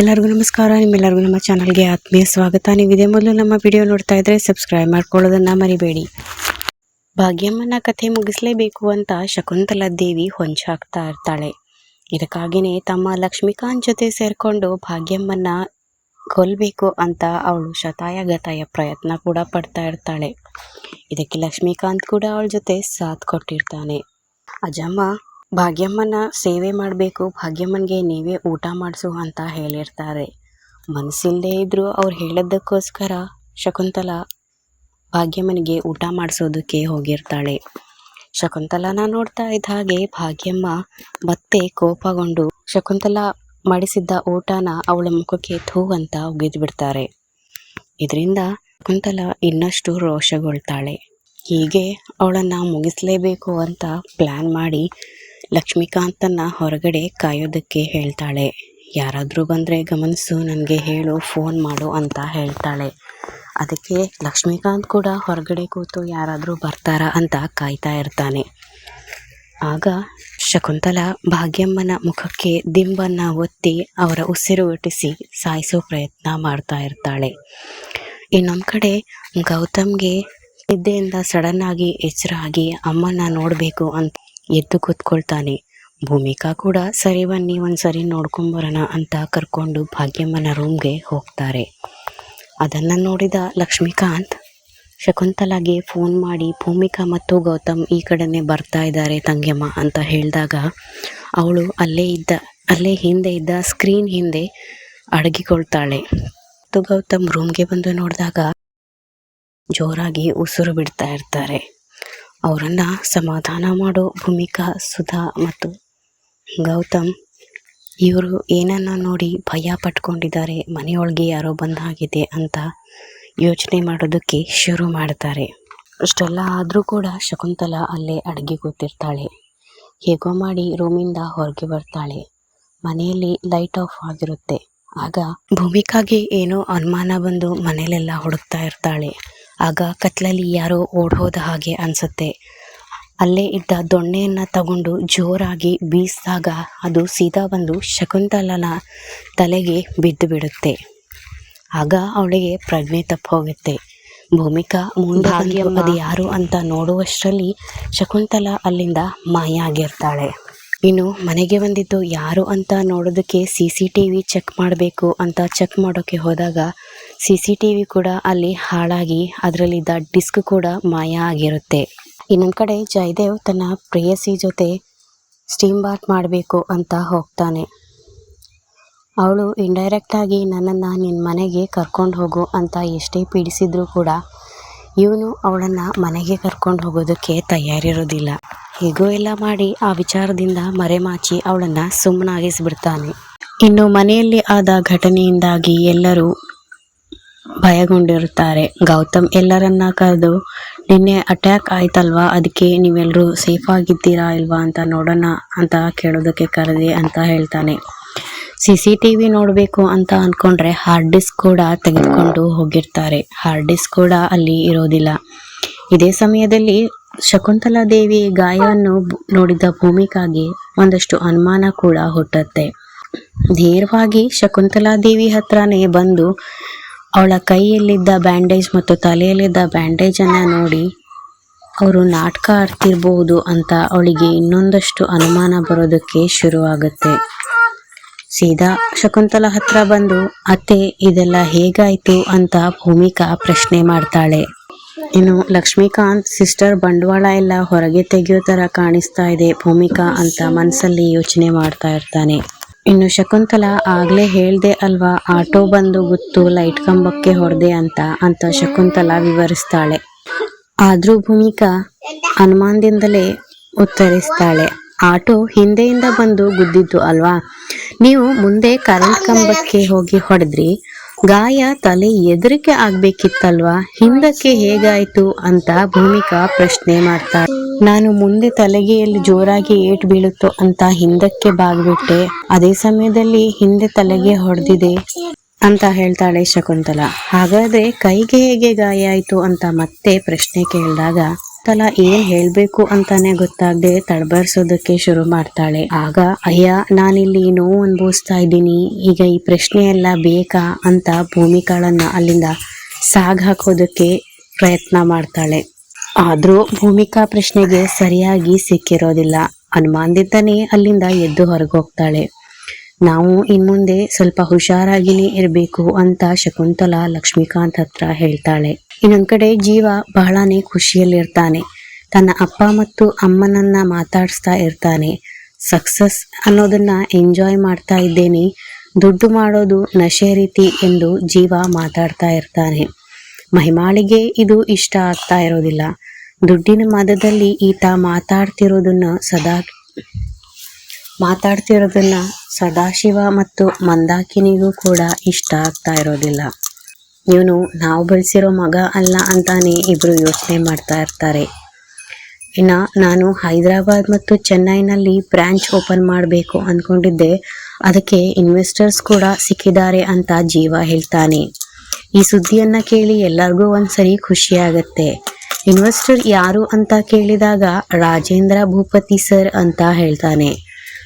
ಎಲ್ಲರಿಗೂ ನಮಸ್ಕಾರ, ನಿಮ್ಮೆಲ್ಲರಿಗೂ ನಮ್ಮ ಚಾನಲ್ಗೆ ಆತ್ಮೀಯ ಸ್ವಾಗತ. ನೀವು ಇದೇ ಮೊದಲು ನಮ್ಮ ವಿಡಿಯೋ ನೋಡ್ತಾ ಇದ್ರೆ ಸಬ್ಸ್ಕ್ರೈಬ್ ಮಾಡ್ಕೊಳ್ಳೋದನ್ನ ಮರಿಬೇಡಿ. ಭಾಗ್ಯಮ್ಮನ ಕಥೆ ಮುಗಿಸ್ಲೇಬೇಕು ಅಂತ ಶಕುಂತಲಾ ದೇವಿ ಹೊಂಚಾಕ್ತಾ ಇರ್ತಾಳೆ. ಇದಕ್ಕಾಗಿನೇ ತಮ್ಮ ಲಕ್ಷ್ಮೀಕಾಂತ್ ಜೊತೆ ಸೇರಿಕೊಂಡು ಭಾಗ್ಯಮ್ಮನ ಕೊಲ್ಬೇಕು ಅಂತ ಅವಳು ಶತಾಯ ಗತಾಯ ಪ್ರಯತ್ನ ಕೂಡ ಪಡ್ತಾ ಇರ್ತಾಳೆ. ಇದಕ್ಕೆ ಲಕ್ಷ್ಮೀಕಾಂತ್ ಕೂಡ ಅವಳ ಜೊತೆ ಸಾಥ್ ಕೊಟ್ಟಿರ್ತಾನೆ. ಅಜಮ್ಮ ಭಾಗ್ಯಮ್ಮನ ಸೇವೆ ಮಾಡಬೇಕು, ಭಾಗ್ಯಮ್ಮನಿಗೆ ನೀವೇ ಊಟ ಮಾಡಿಸು ಅಂತ ಹೇಳಿರ್ತಾರೆ. ಮನಸ್ಸಿಲ್ಲದೆ ಇದ್ದರೂ ಅವ್ರು ಹೇಳಿದ್ದಕ್ಕೋಸ್ಕರ ಶಕುಂತಲ ಭಾಗ್ಯಮ್ಮನಿಗೆ ಊಟ ಮಾಡಿಸೋದಕ್ಕೆ ಹೋಗಿರ್ತಾಳೆ. ಶಕುಂತಲನ ನೋಡ್ತಾ ಇದ್ದ ಹಾಗೆ ಭಾಗ್ಯಮ್ಮ ಮತ್ತೆ ಕೋಪಗೊಂಡು ಶಕುಂತಲ ಮಾಡಿಸಿದ್ದ ಊಟನ ಅವಳ ಮುಖಕ್ಕೆ ಥೂ ಅಂತ ಒಗೆದು ಬಿಡ್ತಾರೆ ಇದರಿಂದ ಶಕುಂತಲ ಇನ್ನಷ್ಟು ರೋಷಗೊಳ್ತಾಳೆ. ಹೀಗೆ ಅವಳನ್ನು ಮುಗಿಸಲೇಬೇಕು ಅಂತ ಪ್ಲ್ಯಾನ್ ಮಾಡಿ ಲಕ್ಷ್ಮೀಕಾಂತನ್ನ ಹೊರಗಡೆ ಕಾಯೋದಕ್ಕೆ ಹೇಳ್ತಾಳೆ. ಯಾರಾದರೂ ಬಂದರೆ ಗಮನಿಸು, ನನಗೆ ಹೇಳು, ಫೋನ್ ಮಾಡು ಅಂತ ಹೇಳ್ತಾಳೆ. ಅದಕ್ಕೆ ಲಕ್ಷ್ಮೀಕಾಂತ್ ಕೂಡ ಹೊರಗಡೆ ಕೂತು ಯಾರಾದರೂ ಬರ್ತಾರಾ ಅಂತ ಕಾಯ್ತಾ ಇರ್ತಾನೆ. ಆಗ ಶಕುಂತಲ ಭಾಗ್ಯಮ್ಮನ ಮುಖಕ್ಕೆ ದಿಂಬನ್ನ ಒತ್ತಿ ಅವರ ಉಸಿರು ಒಟ್ಟಿಸಿ ಸಾಯಿಸೋ ಪ್ರಯತ್ನ ಮಾಡ್ತಾ ಇರ್ತಾಳೆ. ಇನ್ನೊಂದು ಕಡೆ ಗೌತಮ್ಗೆ ನಿದ್ದೆಯಿಂದ ಸಡನ್ ಆಗಿ ಎಚ್ಚರ ಆಗಿ ಅಮ್ಮನ ನೋಡಬೇಕು ಅಂತ ಎದ್ದು ಕೂತ್ಕೊಳ್ತಾನೆ. ಭೂಮಿಕಾ ಕೂಡ, ಸರಿ ಬನ್ನಿ, ಒಂದ್ಸರಿ ನೋಡ್ಕೊಂಬರೋಣ ಅಂತ ಕರ್ಕೊಂಡು ಭಾಗ್ಯಮ್ಮನ ರೂಮ್ಗೆ ಹೋಗ್ತಾರೆ. ಅದನ್ನು ನೋಡಿದ ಲಕ್ಷ್ಮೀಕಾಂತ್ ಶಕುಂತಲಾಗೆ ಫೋನ್ ಮಾಡಿ, ಭೂಮಿಕಾ ಮತ್ತು ಗೌತಮ್ ಈ ಕಡೆನೇ ಬರ್ತಾ ಇದ್ದಾರೆ ತಂಗ್ಯಮ್ಮ ಅಂತ ಹೇಳಿದಾಗ, ಅವಳು ಅಲ್ಲೇ ಇದ್ದ, ಅಲ್ಲೇ ಹಿಂದೆ ಇದ್ದ ಸ್ಕ್ರೀನ್ ಹಿಂದೆ ಅಡಗಿಕೊಳ್ತಾಳೆ. ಮತ್ತು ಗೌತಮ್ ರೂಮ್ಗೆ ಬಂದು ನೋಡಿದಾಗ ಜೋರಾಗಿ ಉಸಿರು ಬಿಡ್ತಾ ಇರ್ತಾರೆ. ಅವರನ್ನು ಸಮಾಧಾನ ಮಾಡೋ ಭೂಮಿಕಾ ಸುಧಾ ಮತ್ತು ಗೌತಮ್, ಇವರು ಏನನ್ನ ನೋಡಿ ಭಯ ಪಟ್ಕೊಂಡಿದ್ದಾರೆ, ಮನೆಯೊಳಗೆ ಯಾರೋ ಬಂದಾಗಿದೆ ಅಂತ ಯೋಚನೆ ಮಾಡೋದಕ್ಕೆ ಶುರು ಮಾಡ್ತಾರೆ. ಅಷ್ಟೆಲ್ಲ ಆದರೂ ಕೂಡ ಶಕುಂತಲಾ ಅಲ್ಲೇ ಅಡುಗೆ ಕೂತಿರ್ತಾಳೆ ಹೇಗೋ ಮಾಡಿ ರೂಮಿಂದ ಹೊರಗೆ ಬರ್ತಾಳೆ. ಮನೆಯಲ್ಲಿ ಲೈಟ್ ಆಫ್ ಆಗಿರುತ್ತೆ. ಆಗ ಭೂಮಿಕಾಗೆ ಏನೋ ಅನುಮಾನ ಬಂದು ಮನೆಯಲ್ಲೆಲ್ಲ ಹುಡುಕ್ತಾ ಇರ್ತಾಳೆ. ಆಗ ಕತ್ಲಲ್ಲಿ ಯಾರೋ ಓಡ್ಹೋದ ಹಾಗೆ ಅನ್ಸುತ್ತೆ. ಅಲ್ಲೇ ಇದ್ದ ದೊಣ್ಣೆಯನ್ನು ತಗೊಂಡು ಜೋರಾಗಿ ಬೀಸಿದಾಗ ಅದು ಸೀದಾ ಬಂದು ಶಕುಂತಲನ ತಲೆಗೆ ಬಿದ್ದು ಬಿಡುತ್ತೆ ಆಗ ಅವಳಿಗೆ ಪ್ರಜ್ಞೆ ತಪ್ಪು ಹೋಗುತ್ತೆ. ಭೂಮಿಕಾ ಮುಂದೆ ಬಂದು ಅದು ಯಾರು ಅಂತ ನೋಡುವಷ್ಟರಲ್ಲಿ ಶಕುಂತಲ ಅಲ್ಲಿಂದ ಮಾಯ ಆಗಿರ್ತಾಳೆ ಇನ್ನು ಮನೆಗೆ ಬಂದಿದ್ದು ಯಾರು ಅಂತ ನೋಡೋದಕ್ಕೆ C C T V check ಮಾಡಬೇಕು ಅಂತ ಚೆಕ್ ಮಾಡೋಕ್ಕೆ ಹೋದಾಗ ಸಿ ಸಿ ಟಿ ವಿ ಕೂಡ ಅಲ್ಲಿ ಹಾಳಾಗಿ ಅದರಲ್ಲಿದ್ದ ಡಿಸ್ಕ್ ಕೂಡ ಮಾಯ ಆಗಿರುತ್ತೆ. ಇನ್ನೊಂದು ಕಡೆ ಜಯದೇವ್ ತನ್ನ ಪ್ರೇಯಸಿ ಜೊತೆ ಸ್ಟೀಮ್ ಬಾತ್ ಮಾಡಬೇಕು ಅಂತ ಹೋಗ್ತಾನೆ. ಅವಳು ಇಂಡೈರೆಕ್ಟಾಗಿ ನನ್ನನ್ನು ನಿನ್ನ ಮನೆಗೆ ಕರ್ಕೊಂಡು ಹೋಗು ಅಂತ ಎಷ್ಟೇ ಪೀಡಿಸಿದ್ರೂ ಕೂಡ ಇವನು ಅವಳನ್ನು ಮನೆಗೆ ಕರ್ಕೊಂಡು ಹೋಗೋದಕ್ಕೆ ತಯಾರಿರೋದಿಲ್ಲ. ಹೇಗೋ ಎಲ್ಲ ಮಾಡಿ ಆ ವಿಚಾರದಿಂದ ಮರೆಮಾಚಿ ಅವಳನ್ನು ಸುಮ್ಮನಾಗಿಸಿಬಿಡ್ತಾನೆ ಇನ್ನು ಮನೆಯಲ್ಲಿ ಆದ ಘಟನೆಯಿಂದಾಗಿ ಎಲ್ಲರೂ ಭಯಗೊಂಡಿರುತ್ತಾರೆ. ಗೌತಮ್ ಎಲ್ಲರನ್ನ ಕರೆದು, ನಿನ್ನೆ ಅಟ್ಯಾಕ್ ಆಯ್ತಲ್ವಾ? ಅದಕ್ಕೆ ನೀವೆಲ್ಲರೂ ಸೇಫ್ ಆಗಿದ್ದೀರಾ ಇಲ್ವಾ ಅಂತ ನೋಡೋಣ ಅಂತ ಕೇಳೋದಕ್ಕೆ ಕರೆದೆ ಅಂತ ಹೇಳ್ತಾನೆ. ಸಿ ಸಿ ಟಿ ವಿ ನೋಡಬೇಕು ಅಂತ ಅಂದ್ಕೊಂಡ್ರೆ ಹಾರ್ಡ್ ಡಿಸ್ಕ್ ಕೂಡ ತೆಗೆದುಕೊಂಡು ಹೋಗಿರ್ತಾರೆ. ಹಾರ್ಡ್ ಡಿಸ್ಕ್ ಕೂಡ ಅಲ್ಲಿ ಇರೋದಿಲ್ಲ. ಇದೇ ಸಮಯದಲ್ಲಿ ಶಕುಂತಲಾ ದೇವಿ ಗಾಯವನ್ನು ನೋಡಿದ ಭೂಮಿಕಾಗೆ ಒಂದಷ್ಟು ಅನುಮಾನ ಕೂಡ ಹುಟ್ಟುತ್ತೆ. ನೇರವಾಗಿ ಶಕುಂತಲಾ ದೇವಿ ಹತ್ರನೇ ಬಂದು ಅವಳ ಕೈಯಲ್ಲಿದ್ದ ಬ್ಯಾಂಡೇಜ್ ಮತ್ತು ತಲೆಯಲ್ಲಿದ್ದ ಬ್ಯಾಂಡೇಜನ್ನು ನೋಡಿ ಅವರು ನಾಟಕ ಆಡ್ತಿರ್ಬಹುದು ಅಂತ ಅವಳಿಗೆ ಇನ್ನೊಂದಷ್ಟು ಅನುಮಾನ ಬರೋದಕ್ಕೆ ಶುರುವಾಗುತ್ತೆ. ಸೀದಾ ಶಕುಂತಲ ಹತ್ರ ಬಂದು, ಅತ್ತೆ, ಇದೆಲ್ಲ ಹೇಗಾಯ್ತು? ಅಂತ ಭೂಮಿಕಾ ಪ್ರಶ್ನೆ ಮಾಡ್ತಾಳೆ. ಇನ್ನು ಲಕ್ಷ್ಮೀಕಾಂತ್ ಸಿಸ್ಟರ್ ಬಂಡವಾಳ ಎಲ್ಲ ಹೊರಗೆ ತೆಗೆಯೋ ತರ ಕಾಣಿಸ್ತಾ ಇದೆ ಭೂಮಿಕಾ ಅಂತ ಮನಸ್ಸಲ್ಲಿ ಯೋಚನೆ ಮಾಡ್ತಾ ಇರ್ತಾನೆ. ಇನ್ನು ಶಕುಂತಲ ಆಗ್ಲೇ ಹೇಳ್ದೆ ಅಲ್ವಾ, ಆಟೋ ಬಂದು ಗುತ್ತು, ಲೈಟ್ ಕಂಬಕ್ಕೆ ಹೊಡೆದೆ ಅಂತ ಅಂತ ಶಕುಂತಲ ವಿವರಿಸ್ತಾಳೆ. ಆದ್ರೂ ಭೂಮಿಕಾ ಅನುಮಾನದಿಂದಲೇ ಉತ್ತರಿಸ್ತಾಳೆ, ಆಟೋ ಹಿಂದೆಯಿಂದ ಬಂದು ಗುದ್ದಿದ್ದು ಅಲ್ವಾ? ನೀವು ಮುಂದೆ ಕರೆಂಟ್ ಕಂಬಕ್ಕೆ ಹೋಗಿ ಹೊಡೆದ್ರಿ, ಗಾಯ ತಲೆ ಎದುರಿಕೆ ಆಗ್ಬೇಕಿತ್ತಲ್ವಾ? ಹಿಂದಕ್ಕೆ ಹೇಗಾಯ್ತು? ಅಂತ ಭೂಮಿಕಾ ಪ್ರಶ್ನೆ ಮಾಡ್ತಾರೆ ನಾನು ಮುಂದೆ ತಲೆಗೆಯಲ್ಲಿ ಜೋರಾಗಿ ಏಟ್ ಬೀಳುತ್ತೋ ಅಂತ ಹಿಂದಕ್ಕೆ ಬಾಗ್ಬಿಟ್ಟೆ. ಅದೇ ಸಮಯದಲ್ಲಿ ಹಿಂದೆ ತಲೆಗೆ ಹೊಡೆದಿದೆ ಅಂತ ಹೇಳ್ತಾಳೆ ಶಕುಂತಲ. ಹಾಗಾದ್ರೆ ಕೈಗೆ ಹೇಗೆ ಗಾಯ ಆಯ್ತು ಅಂತ ಮತ್ತೆ ಪ್ರಶ್ನೆ ಕೇಳಿದಾಗ, ತಲಾ ಏನ್ ಹೇಳ್ಬೇಕು ಅಂತಾನೆ ಗೊತ್ತಾಗದೆ ತಡಬರ್ಸೋದಕ್ಕೆ ಶುರು ಮಾಡ್ತಾಳೆ. ಆಗ, ಅಯ್ಯ, ನಾನಿಲ್ಲಿ ನೋವು ಅನುಭವಿಸ್ತಾ ಇದ್ದೀನಿ. ಈಗ ಈ ಪ್ರಶ್ನೆ ಎಲ್ಲ ಬೇಕಾ ಅಂತ ಭೂಮಿಕಾಳನ್ನ ಅಲ್ಲಿಂದ ಸಾಗ್ ಹಾಕೋದಕ್ಕೆ ಪ್ರಯತ್ನ ಮಾಡ್ತಾಳೆ. ಆದ್ರೂ ಭೂಮಿಕಾ ಪ್ರಶ್ನೆಗೆ ಸರಿಯಾಗಿ ಸಿಕ್ಕಿರೋದಿಲ್ಲ. ಅನುಮಾನದಿಂದನೇ ಅಲ್ಲಿಂದ ಎದ್ದು ಹೊರಗೋಗ್ತಾಳೆ. ನಾವು ಇನ್ಮುಂದೆ ಸ್ವಲ್ಪ ಹುಷಾರಾಗಿನೇ ಇರಬೇಕು ಅಂತ ಶಕುಂತಲಾ ಲಕ್ಷ್ಮೀಕಾಂತ್ ಹತ್ರ ಹೇಳ್ತಾಳೆ. ಇನ್ನೊಂದ್ ಕಡೆ ಜೀವ ಬಹಳನೇ ಖುಷಿಯಲ್ಲಿರ್ತಾನೆ. ತನ್ನ ಅಪ್ಪ ಮತ್ತು ಅಮ್ಮನನ್ನ ಮಾತಾಡಿಸ್ತಾ ಇರ್ತಾನೆ. ಸಕ್ಸಸ್ ಅನ್ನೋದನ್ನ ಎಂಜಾಯ್ ಮಾಡ್ತಾ ಇದ್ದೇನೆ. ದುಡ್ಡು ಮಾಡೋದು ನಶೆ ರೀತಿ ಎಂದು ಜೀವ ಮಾತಾಡ್ತಾ ಇರ್ತಾನೆ. ಮಹಿಮಾಳಿಗೆ ಇದು ಇಷ್ಟ ಆಗ್ತಾ ಇರೋದಿಲ್ಲ. ದುಡ್ಡಿನ ಮದದಲ್ಲಿ ಈತ ಮಾತಾಡ್ತಿರೋದನ್ನ ಸದಾ ಮಾತಾಡ್ತಿರೋದನ್ನ ಸದಾಶಿವ ಮತ್ತು ಮಂದಾಕಿನಿಗೂ ಕೂಡ ಇಷ್ಟ ಆಗ್ತಾ ಇರೋದಿಲ್ಲ. ಇವನು ನಾವು ಬೆಳೆಸಿರೋ ಮಗ ಅಲ್ಲ ಅಂತಾನೆ ಇಬ್ರು ಯೋಚನೆ ಮಾಡ್ತಾ ಇರ್ತಾರೆ. ಇನ್ನ ನಾನು ಹೈದರಾಬಾದ್ ಮತ್ತು ಚೆನ್ನೈನಲ್ಲಿ ಬ್ರಾಂಚ್ ಓಪನ್ ಮಾಡಬೇಕು ಅಂದ್ಕೊಂಡಿದ್ದೆ ಅದಕ್ಕೆ ಇನ್ವೆಸ್ಟರ್ಸ್ ಕೂಡ ಸಿಕ್ಕಿದ್ದಾರೆ ಅಂತ ಜೀವ ಹೇಳ್ತಾನೆ. ಈ ಸುದ್ದಿಯನ್ನ ಕೇಳಿ ಎಲ್ಲರಿಗೂ ಒಂದ್ಸರಿ ಖುಷಿ ಆಗತ್ತೆ. ಇನ್ವೆಸ್ಟರ್ ಯಾರು ಅಂತ ಕೇಳಿದಾಗ ರಾಜೇಂದ್ರ ಭೂಪತಿ ಸರ್ ಅಂತ ಹೇಳ್ತಾನೆ.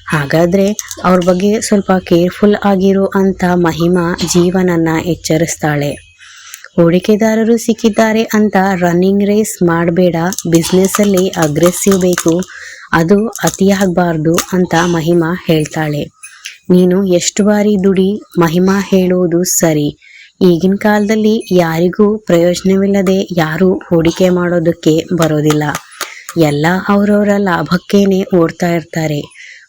ಹಾಗಾದ್ರೆ ಅವ್ರ ಬಗ್ಗೆ ಸ್ವಲ್ಪ ಕೇರ್ಫುಲ್ ಆಗಿರು ಅಂತ ಮಹಿಮಾ ಜೀವನನ್ನ ಎಚ್ಚರಿಸ್ತಾಳೆ. ಹೂಡಿಕೆದಾರರು ಸಿಕ್ಕಿದ್ದಾರೆ ಅಂತ ರನ್ನಿಂಗ್ ರೇಸ್ ಮಾಡಬೇಡ, ಬಿಸ್ನೆಸ್ಸಲ್ಲಿ ಅಗ್ರೆಸಿವ್ ಬೇಕು, ಅದು ಅತಿಯಾಗಬಾರ್ದು ಅಂತ ಮಹಿಮಾ ಹೇಳ್ತಾಳೆ. ನೀನು ಎಷ್ಟು ಬಾರಿ ದುಡಿ ಮಹಿಮಾ ಹೇಳುವುದು ಸರಿ ಈಗಿನ ಕಾಲದಲ್ಲಿ ಯಾರಿಗೂ ಪ್ರಯೋಜನವಿಲ್ಲದೆ ಯಾರು ಹೂಡಿಕೆ ಮಾಡೋದಕ್ಕೆ ಬರೋದಿಲ್ಲ. ಎಲ್ಲ ಅವರವರ ಲಾಭಕ್ಕೇನೆ ಓಡ್ತಾ ಇರ್ತಾರೆ.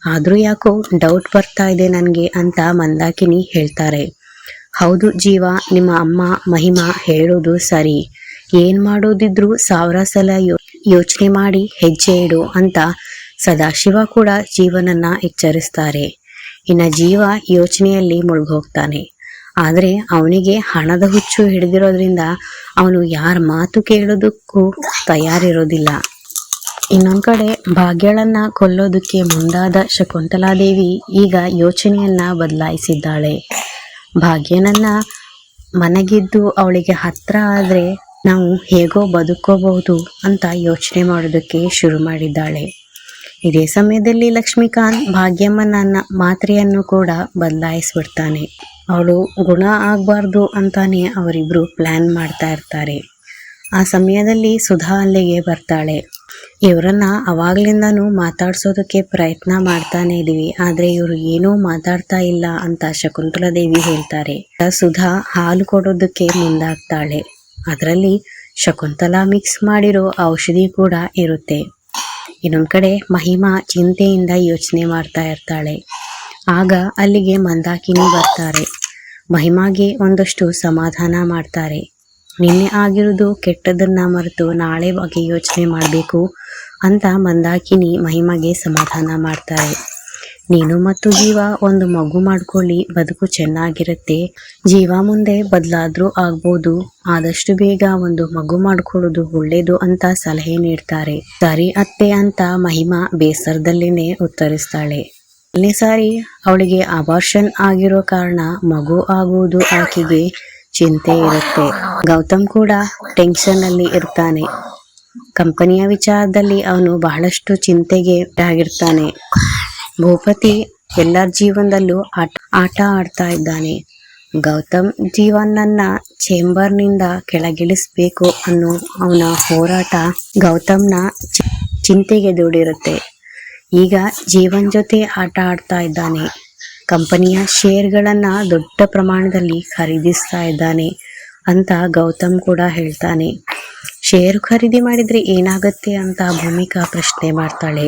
ಆದರೂ ಯಾಕೋ ಡೌಟ್ ಬರ್ತಾ ಇದೆ ನನಗೆ ಅಂತ ಮಂದಾಕಿನಿ ಹೇಳ್ತಾರೆ. ಹೌದು ಜೀವ, ನಿಮ್ಮ ಅಮ್ಮ ಮಹಿಮಾ ಹೇಳೋದು ಸರಿ. ಏನು ಮಾಡೋದಿದ್ರೂ ಸಾವಿರ ಸಲ ಯೋಚನೆ ಮಾಡಿ ಹೆಜ್ಜೆ ಇಡು ಅಂತ ಸದಾಶಿವ ಕೂಡ ಜೀವನನ್ನ ಎಚ್ಚರಿಸ್ತಾರೆ. ಇನ್ನು ಜೀವ ಯೋಚನೆಯಲ್ಲಿ ಮುಳುಗೋಗ್ತಾನೆ ಆದ್ರೆ ಅವನಿಗೆ ಹಣದ ಹುಚ್ಚು ಹಿಡಿದಿರೋದ್ರಿಂದ ಅವನು ಯಾರ ಮಾತು ಕೇಳೋದಕ್ಕೂ ತಯಾರಿರೋದಿಲ್ಲ. ಇನ್ನೊಂದ್ ಕಡೆ ಭಾಗ್ಯಳನ್ನ ಕೊಲ್ಲೋದಕ್ಕೆ ಮುಂದಾದ ಶಕುಂತಲಾದೇವಿ ಈಗ ಯೋಚನೆಯನ್ನ ಬದಲಾಯಿಸಿದ್ದಾಳೆ. ಭಾಗ್ಯನನ್ನ ಮನೆಗಿದ್ದು ಅವಳಿಗೆ ಹತ್ರ ಆದ್ರೆ ನಾವು ಹೇಗೋ ಬದುಕೋಬಹುದು ಅಂತ ಯೋಚನೆ ಮಾಡೋದಕ್ಕೆ ಶುರು ಮಾಡಿದ್ದಾಳೆ. ಇದೇ ಸಮಯದಲ್ಲಿ ಲಕ್ಷ್ಮೀಕಾಂತ್ ಭಾಗ್ಯಮ್ಮನ ಮಾತ್ರೆಯನ್ನು ಕೂಡ ಬದಲಾಯಿಸ್ಬಿಡ್ತಾನೆ. ಅವಳು ಗುಣ ಆಗಬಾರ್ದು ಅಂತಾನೆ ಅವರಿಬ್ರು ಪ್ಲಾನ್ ಮಾಡ್ತಾ ಇರ್ತಾರೆ. ಆ ಸಮಯದಲ್ಲಿ ಸುಧಾ ಅಲ್ಲಿಗೆ ಬರ್ತಾಳೆ. ಇವರನ್ನ ಅವಾಗ್ಲಿಂದಾನು ಮಾತಾಡ್ಸೋದಕ್ಕೆ ಪ್ರಯತ್ನ ಮಾಡ್ತಾನೆ ಇದೀವಿ. ಆದ್ರೆ ಇವರು ಏನೂ ಮಾತಾಡ್ತಾ ಇಲ್ಲ ಅಂತ ಶಕುಂತಲಾ ದೇವಿ ಹೇಳ್ತಾರೆ. ಸುಧಾ ಹಾಲು ಕೊಡೋದಕ್ಕೆ ಮುಂದಾಗ್ತಾಳೆ. ಅದರಲ್ಲಿ ಶಕುಂತಲಾ ಮಿಕ್ಸ್ ಮಾಡಿರೋ ಔಷಧಿ ಕೂಡ ಇರುತ್ತೆ. ಇನ್ನೊಂದ್ ಕಡೆ ಮಹಿಮಾ ಚಿಂತೆಯಿಂದ ಯೋಚನೆ ಮಾಡ್ತಾ ಇರ್ತಾಳೆ. ಆಗ ಅಲ್ಲಿಗೆ ಮಂದಾಕಿನಿ ಬರ್ತಾರೆ. ಮಹಿಮಾಗೆ ಒಂದಷ್ಟು ಸಮಾಧಾನ ಮಾಡ್ತಾರೆ. ನಿನ್ನೆ ಆಗಿರೋದು ಕೆಟ್ಟದನ್ನ ಮರೆತು ನಾಳೆ ಬಗ್ಗೆ ಯೋಚನೆ ಮಾಡಬೇಕು ಅಂತ ಮಂದಾಕಿನಿ ಮಹಿಮಾಗೆ ಸಮಾಧಾನ ಮಾಡ್ತಾರೆ. ನೀನು ಮತ್ತು ಜೀವ ಒಂದು ಮಗು ಮಾಡ್ಕೊಳ್ಳಿ, ಬದುಕು ಚೆನ್ನಾಗಿರುತ್ತೆ. ಜೀವ ಮುಂದೆ ಬದಲಾದ್ರೂ ಆಗ್ಬೋದು. ಆದಷ್ಟು ಬೇಗ ಒಂದು ಮಗು ಮಾಡ್ಕೊಳ್ಳೋದು ಒಳ್ಳೇದು ಅಂತ ಸಲಹೆ ನೀಡ್ತಾರೆ. ಸರಿ ಅತ್ತೆ ಅಂತ ಮಹಿಮಾ ಬೇಸರದಲ್ಲಿನೇ ಉತ್ತರಿಸ್ತಾಳೆ. ಮೊದಲನೇ ಸಾರಿ, ಅವಳಿಗೆ ಅಬಾರ್ಷನ್ ಆಗಿರೋ ಕಾರಣ ಮಗು ಆಗುವುದು ಆಕೆಗೆ ಚಿಂತೆ ಇರುತ್ತೆ. ಗೌತಮ್ ಕೂಡ ಟೆನ್ಷನ್ ಅಲ್ಲಿ ಇರ್ತಾನೆ. ಕಂಪನಿಯ ವಿಚಾರದಲ್ಲಿ ಅವನು ಬಹಳಷ್ಟು ಚಿಂತೆಗೆ ಆಗಿರ್ತಾನೆ ಭೂಪತಿ ಎಲ್ಲರ ಜೀವನದಲ್ಲೂ ಆಟ ಆಟ ಆಡ್ತಾ ಇದ್ದಾನೆ. ಗೌತಮ್ ಜೀವನನ್ನ ಚೇಂಬರ್ನಿಂದ ಕೆಳಗಿಳಿಸ್ಬೇಕು ಅನ್ನೋ ಅವನ ಹೋರಾಟ ಗೌತಮ್ನ ಚಿಂತೆಗೆ ದೂಡಿರುತ್ತೆ. ಈಗ ಜೀವನ್ ಜೊತೆ ಆಟ ಆಡ್ತಾ ಇದ್ದಾನೆ. ಕಂಪನಿಯ ಶೇರ್ಗಳನ್ನ ದೊಡ್ಡ ಪ್ರಮಾಣದಲ್ಲಿ ಖರೀದಿಸ್ತಾ ಇದ್ದಾನೆ ಅಂತ ಗೌತಮ್ ಕೂಡ ಹೇಳ್ತಾನೆ. ಶೇರು ಖರೀದಿ ಮಾಡಿದ್ರೆ ಏನಾಗುತ್ತೆ ಅಂತ ಭೂಮಿಕಾ ಪ್ರಶ್ನೆ ಮಾಡ್ತಾಳೆ.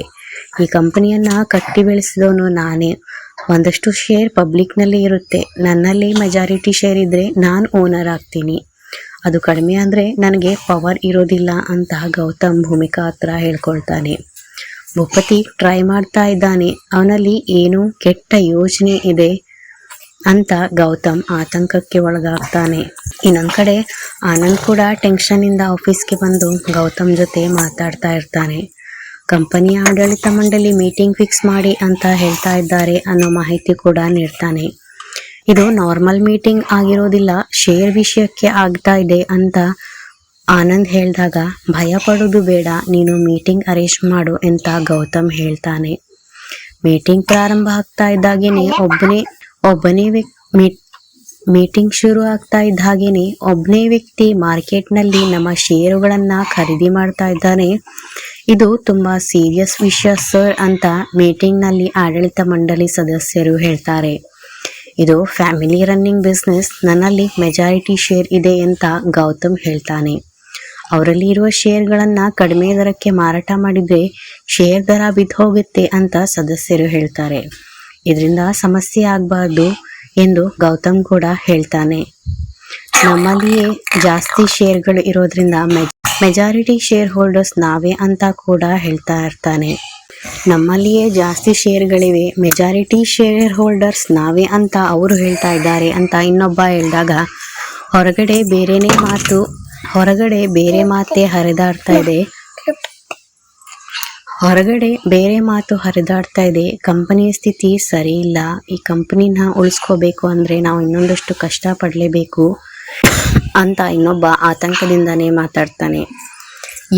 ಈ ಕಂಪನಿಯನ್ನ ಕಟ್ಟಿ ಬೆಳೆಸಿದವನು ನಾನೇ. ಒಂದಷ್ಟು ಶೇರ್ ಪಬ್ಲಿಕ್ನಲ್ಲಿ ಇರುತ್ತೆ. ನನ್ನಲ್ಲಿ ಮೆಜಾರಿಟಿ ಶೇರ್ ಇದ್ರೆ ನಾನು ಓನರ್ ಆಗ್ತೀನಿ. ಅದು ಕಡಿಮೆ ಅಂದ್ರೆ ನನಗೆ ಪವರ್ ಇರೋದಿಲ್ಲ ಅಂತ ಗೌತಮ್ ಭೂಮಿಕಾ ಹತ್ರ ಹೇಳ್ಕೊಳ್ತಾನೆ. ಭೂಪತಿ ಟ್ರೈ ಮಾಡ್ತಾ ಇದ್ದಾನೆ. ಅವನಲ್ಲಿ ಏನು ಕೆಟ್ಟ ಯೋಚನೆ ಇದೆ ಅಂತ ಗೌತಮ್ ಆತಂಕಕ್ಕೆ ಒಳಗಾಗ್ತಾನೆ. ಇನ್ನೊಂದ್ ಕಡೆ ಆನಂದ್ ಕೂಡ ಟೆನ್ಷನ್ ಇಂದ ಆಫೀಸ್ಗೆ ಬಂದು ಗೌತಮ್ ಜೊತೆ ಮಾತಾಡ್ತಾ ಇರ್ತಾನೆ. ಕಂಪನಿಯ ಆಡಳಿತ ಮಂಡಳಿ ಮೀಟಿಂಗ್ ಫಿಕ್ಸ್ ಮಾಡಿ ಅಂತ ಹೇಳ್ತಾ ಇದ್ದಾರೆ ಅನ್ನೋ ಮಾಹಿತಿ ಕೂಡ ನೀಡ್ತಾನೆ. ಇದು ನಾರ್ಮಲ್ ಮೀಟಿಂಗ್ ಆಗಿರೋದಿಲ್ಲ ಶೇರ್ ವಿಷಯಕ್ಕೆ ಆಗ್ತಾ ಇದೆ ಅಂತ ಆನಂದ್ ಹೇಳಿದಾಗ, ಭಯ ಪಡೋದು ಬೇಡ, ನೀನು ಮೀಟಿಂಗ್ ಅರೇಂಜ್ ಮಾಡು ಅಂತ ಗೌತಮ್ ಹೇಳ್ತಾನೆ. ಮೀಟಿಂಗ್ ಪ್ರಾರಂಭ ಆಗ್ತಾ ಇದ್ದಾಗೇನೆ ಒಬ್ಬನೇ ಒಬ್ಬನೇ ಮೀಟಿಂಗ್ ಶುರು ಆಗ್ತಾ ಇದ್ದ ಒಬ್ಬನೇ ವ್ಯಕ್ತಿ ಮಾರ್ಕೆಟ್ನಲ್ಲಿ ನಮ್ಮ ಷೇರುಗಳನ್ನು ಖರೀದಿ ಮಾಡ್ತಾ ಇದ್ದಾನೆ. ಇದು ತುಂಬಾ ಸೀರಿಯಸ್ ವಿಷಯ ಸರ್ ಅಂತ ಮೀಟಿಂಗ್ನಲ್ಲಿ ಆಡಳಿತ ಮಂಡಳಿ ಸದಸ್ಯರು ಹೇಳ್ತಾರೆ. ಇದು ಫ್ಯಾಮಿಲಿ ರನ್ನಿಂಗ್ ಬಿಸ್ನೆಸ್ ನನ್ನಲ್ಲಿ ಮೆಜಾರಿಟಿ ಶೇರ್ ಇದೆ ಅಂತ ಗೌತಮ್ ಹೇಳ್ತಾನೆ. ಅವರಲ್ಲಿ ಇರುವ ಶೇರ್ಗಳನ್ನ ಕಡಿಮೆ ದರಕ್ಕೆ ಮಾರಾಟ ಮಾಡಿದ್ರೆ ಶೇರ್ ದರ ಬಿದ್ದು ಹೋಗುತ್ತೆ ಅಂತ ಸದಸ್ಯರು ಹೇಳ್ತಾರೆ. ಇದರಿಂದ ಸಮಸ್ಯೆ ಆಗಬಾರ್ದು ಎಂದು ಗೌತಮ್ ಕೂಡ ಹೇಳ್ತಾನೆ. ನಮ್ಮಲ್ಲಿಯೇ ಜಾಸ್ತಿ ಶೇರ್ಗಳು ಇರೋದ್ರಿಂದ ಮೆಜಾರಿಟಿ ಶೇರ್ ಹೋಲ್ಡರ್ಸ್ ನಾವೇ ಅಂತ ಕೂಡ ಹೇಳ್ತಾ ಇರ್ತಾನೆ. ನಮ್ಮಲ್ಲಿಯೇ ಜಾಸ್ತಿ ಶೇರ್ಗಳಿವೆ ಮೆಜಾರಿಟಿ ಶೇರ್ ಹೋಲ್ಡರ್ಸ್ ನಾವೇ ಅಂತ ಅವರು ಹೇಳ್ತಾ ಇದ್ದಾರೆ ಅಂತ ಇನ್ನೊಬ್ಬ ಹೇಳಿದಾಗ, ಹೊರಗಡೆ ಬೇರೆನೇ ಮಾತು ಹೊರಗಡೆ ಬೇರೆ ಮಾತೇ ಹರಿದಾಡ್ತಾ ಇದೆ. ಹೊರಗಡೆ ಬೇರೆ ಮಾತು ಹರಿದಾಡ್ತಾ ಇದೆ. ಕಂಪನಿ ಸ್ಥಿತಿ ಸರಿ ಇಲ್ಲ. ಈ ಕಂಪನಿನ ಉಳಿಸ್ಕೋಬೇಕು ಅಂದ್ರೆ ನಾವು ಇನ್ನೊಂದಷ್ಟು ಕಷ್ಟ ಪಡಲೇಬೇಕು ಅಂತ ಇನ್ನೊಬ್ಬ ಆತಂಕದಿಂದನೇ ಮಾತಾಡ್ತಾನೆ.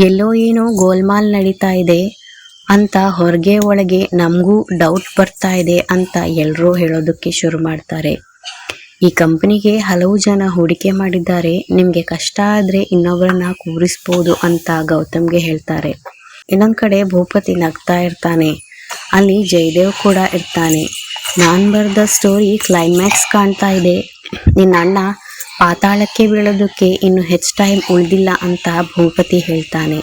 ಎಲ್ಲೋ ಏನೋ ಗೋಲ್ಮಾಲ್ ನಡೀತಾ ಇದೆ ಅಂತ ಹೊರಗೆ ಒಳಗೆ ನಮಗೂ ಡೌಟ್ ಬರ್ತಾ ಇದೆ ಅಂತ ಎಲ್ಲರೂ ಹೇಳೋದಕ್ಕೆ ಶುರು ಮಾಡ್ತಾರೆ. ಈ ಕಂಪನಿಗೆ ಹಲವು ಜನ ಹೂಡಿಕೆ ಮಾಡಿದ್ದಾರೆ. ನಿಮಗೆ ಕಷ್ಟ ಆದರೆ ಇನ್ನೊಬ್ಬರನ್ನ ಕೂರಿಸ್ಬೋದು ಅಂತ ಗೌತಮ್ಗೆ ಹೇಳ್ತಾರೆ. ಇನ್ನೊಂದ್ ಕಡೆ ಭೂಪತಿ ನಗ್ತಾ ಇರ್ತಾನೆ. ಅಲ್ಲಿ ಜಯದೇವ್ ಕೂಡ ಇರ್ತಾನೆ. ನಾನ್ ಬರೆದ ಸ್ಟೋರಿ ಕ್ಲೈಮ್ಯಾಕ್ಸ್ ಕಾಣ್ತಾ ಇದೆ. ನಿನ್ನ ಅಣ್ಣ ಪಾತಾಳಕ್ಕೆ ಬೀಳೋದಕ್ಕೆ ಇನ್ನು ಹೆಚ್ಚು ಟೈಮ್ ಉಳಿದಿಲ್ಲ ಅಂತ ಭೂಪತಿ ಹೇಳ್ತಾನೆ.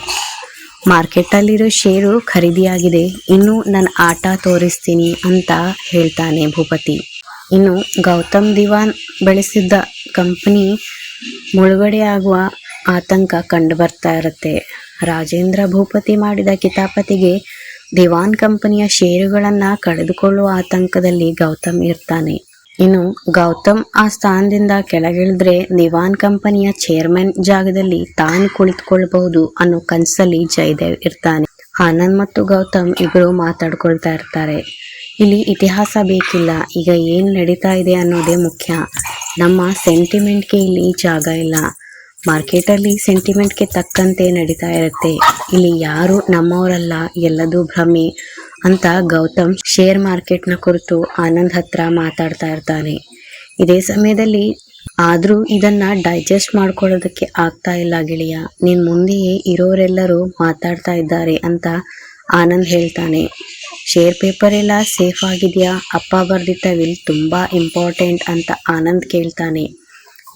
ಮಾರ್ಕೆಟಲ್ಲಿರೋ ಶೇರು ಖರೀದಿಯಾಗಿದೆ. ಇನ್ನು ನನ್ನ ಆಟ ತೋರಿಸ್ತೀನಿ ಅಂತ ಹೇಳ್ತಾನೆ ಭೂಪತಿ. ಇನ್ನು ಗೌತಮ್ ದಿವಾನ್ ಬೆಳೆಸಿದ್ದ ಕಂಪನಿ ಮುಳುಗಡೆ ಆಗುವ ಆತಂಕ ಕಂಡು ಬರ್ತಾ ಇರುತ್ತೆ. ರಾಜೇಂದ್ರ ಭೂಪತಿ ಮಾಡಿದ ಕಿತಾಪತಿಗೆ ದಿವಾನ್ ಕಂಪನಿಯ ಷೇರುಗಳನ್ನು ಕಳೆದುಕೊಳ್ಳುವ ಆತಂಕದಲ್ಲಿ ಗೌತಮ್ ಇರ್ತಾನೆ. ಇನ್ನು ಗೌತಮ್ ಆ ಸ್ಥಾನದಿಂದ ಕೆಳಗಿಳಿದ್ರೆ ದಿವಾನ್ ಕಂಪನಿಯ ಚೇರ್ಮನ್ ಜಾಗದಲ್ಲಿ ತಾನು ಕುಳಿತುಕೊಳ್ಳಬಹುದು ಅನ್ನೋ ಕನಸಲ್ಲಿ ಜಯದೇವ್ ಇರ್ತಾನೆ. ಆನಂದ್ ಮತ್ತು ಗೌತಮ್ ಇಬ್ಬರು ಮಾತಾಡ್ಕೊಳ್ತಾ ಇರ್ತಾರೆ. ಇಲ್ಲಿ ಇತಿಹಾಸ ಬೇಕಿಲ್ಲ. ಈಗ ಏನ್ ನಡೀತಾ ಇದೆ ಅನ್ನೋದೇ ಮುಖ್ಯ. ನಮ್ಮ ಸೆಂಟಿಮೆಂಟ್ಗೆ ಇಲ್ಲಿ ಜಾಗ ಇಲ್ಲ. ಮಾರ್ಕೆಟಲ್ಲಿ ಸೆಂಟಿಮೆಂಟ್ಗೆ ತಕ್ಕಂತೆ ನಡೀತಾ ಇರುತ್ತೆ. ಇಲ್ಲಿ ಯಾರು ನಮ್ಮವರಲ್ಲ, ಎಲ್ಲದೂ ಭ್ರಮೆ ಅಂತ ಗೌತಮ್ ಶೇರ್ ಮಾರ್ಕೆಟ್ನ ಕುರಿತು ಆನಂದ್ ಹತ್ರ ಮಾತಾಡ್ತಾ ಇರ್ತಾನೆ. ಇದೇ ಸಮಯದಲ್ಲಿ, ಆದರೂ ಇದನ್ನ ಡೈಜೆಸ್ಟ್ ಮಾಡ್ಕೊಳ್ಳೋದಕ್ಕೆ ಆಗ್ತಾ ಇಲ್ಲ ಗೆಳೆಯ. ನಿನ್ ಮುಂದೆಯೇ ಇರೋರೆಲ್ಲರೂ ಮಾತಾಡ್ತಾ ಇದ್ದಾರೆ ಅಂತ ಆನಂದ್ ಹೇಳ್ತಾನೆ. ಶೇರ್ ಪೇಪರ್ ಎಲ್ಲ ಸೇಫ್ ಆಗಿದೆಯಾ? ಅಪ್ಪ ಬರ್ದಿದ್ದ ವಿಲ್ ತುಂಬ ಇಂಪಾರ್ಟೆಂಟ್ ಅಂತ ಆನಂದ್ ಕೇಳ್ತಾನೆ.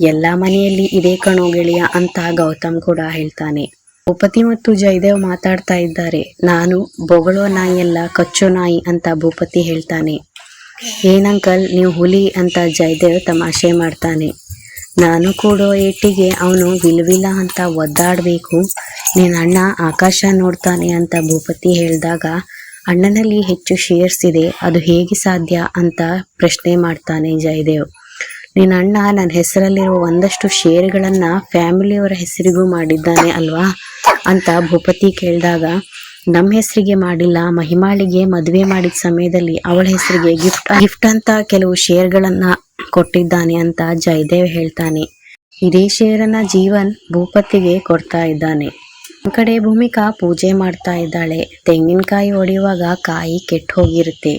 ಎಲ್ಲ ಮನೆಯಲ್ಲಿ ಇದೇ ಕಣೋ ಗೆಳೆಯ ಅಂತ ಗೌತಮ್ ಕೂಡ ಹೇಳ್ತಾನೆ. ಭೂಪತಿ ಮತ್ತು ಜಯದೇವ್ ಮಾತಾಡ್ತಾ ಇದ್ದಾರೆ. ನಾನು ಬೊಗಳೋ ನಾಯಿಯಲ್ಲ ಕಚ್ಚೋ ನಾಯಿ ಅಂತ ಭೂಪತಿ ಹೇಳ್ತಾನೆ. ಏನಂಕಲ್ ನೀವು ಹುಲಿ ಅಂತ ಜಯದೇವ್ ತಮಾಷೆ ಮಾಡ್ತಾನೆ. ನಾನು ಕೂಡೋ ಏಟಿಗೆ ಅವನು ವಿಲ್ವಿಲ್ಲ ಅಂತ ಒದ್ದಾಡಬೇಕು. ನಿನ್ನ ಅಣ್ಣ ಆಕಾಶ ನೋಡ್ತಾನೆ ಅಂತ ಭೂಪತಿ ಹೇಳಿದಾಗ ಅಣ್ಣನಲ್ಲಿ ಹೆಚ್ಚು ಶೇರ್ಸ್ ಇದೆ, ಅದು ಹೇಗೆ ಸಾಧ್ಯ ಅಂತ ಪ್ರಶ್ನೆ ಮಾಡ್ತಾನೆ ಜಯದೇವ್. ನಿನ್ನ ಅಣ್ಣ ನನ್ನ ಹೆಸರಲ್ಲಿರುವ ಒಂದಷ್ಟು ಶೇರ್ಗಳನ್ನು ಫ್ಯಾಮಿಲಿಯವರ ಹೆಸರಿಗೂ ಮಾಡಿದ್ದಾನೆ ಅಲ್ವಾ? ಅಂತ ಭೂಪತಿ ಕೇಳಿದಾಗ, ನಮ್ಮ ಹೆಸರಿಗೆ ಮಾಡಿಲ್ಲ, ಮಹಿಮಾಳಿಗೆ ಮದುವೆ ಮಾಡಿದ ಸಮಯದಲ್ಲಿ ಅವಳ ಹೆಸರಿಗೆ ಗಿಫ್ಟ್ ಗಿಫ್ಟ್ ಅಂತ ಕೆಲವು ಶೇರ್ಗಳನ್ನು ಕೊಟ್ಟಿದ್ದಾನೆ ಅಂತ ಜಯದೇವ್ ಹೇಳ್ತಾನೆ. ಇದೇ ಶೇರನ್ನ ಜೀವನ್ ಭೂಪತಿಗೆ ಕೊಡ್ತಾ ಇದ್ದಾನೆ. ಕಡೆ ಭೂಮಿಕಾ ಪೂಜೆ ಮಾಡ್ತಾ ಇದ್ದಾಳೆ. ತೆಂಗಿನಕಾಯಿ ಒಡೆಯುವಾಗ ಕಾಯಿ ಕೆಟ್ಟ ಹೋಗಿರುತ್ತೆ.